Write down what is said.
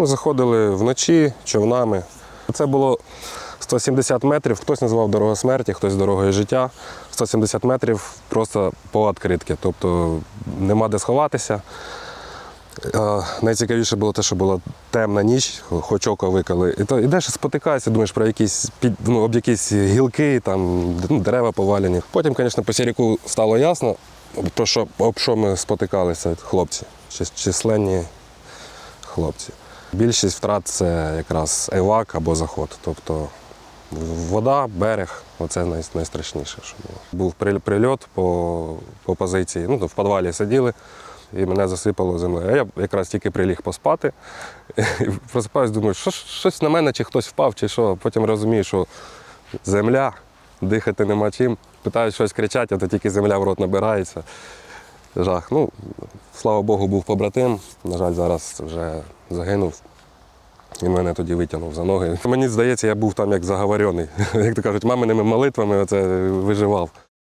Ну, заходили вночі човнами. Це було 170 метрів, хтось називав дорога смерті, хтось дорогою життя. 170 метрів просто по відкритки, тобто нема де сховатися. Е, Найцікавіше було те, що була темна ніч, хоч око викали. І то йдеш і спотикаєшся, думаєш про якісь під, ну, об якісь гілки, там, ну, дерева повалені. Потім, звісно, по сіріку стало ясно, про що, об що ми спотикалися, хлопці, численні хлопці. Більшість втрат це якраз евак або заход. Тобто вода, берег оце найстрашніше, що було. Був прильот по, по позиції. Ну, в підвалі сиділи і мене засипало землею. А я якраз тільки приліг поспати. І просипаюсь, думаю, що, щось на мене, чи хтось впав, чи що. Потім розумію, що земля, дихати нема чим. Питають щось кричати, а то тільки земля в рот набирається. Жах. Ну, слава Богу, був побратим. На жаль, зараз вже загинув. І мене тоді витягнув за ноги. Мені здається, я був там як заговорений. Як то кажуть, маминими молитвами оце виживав.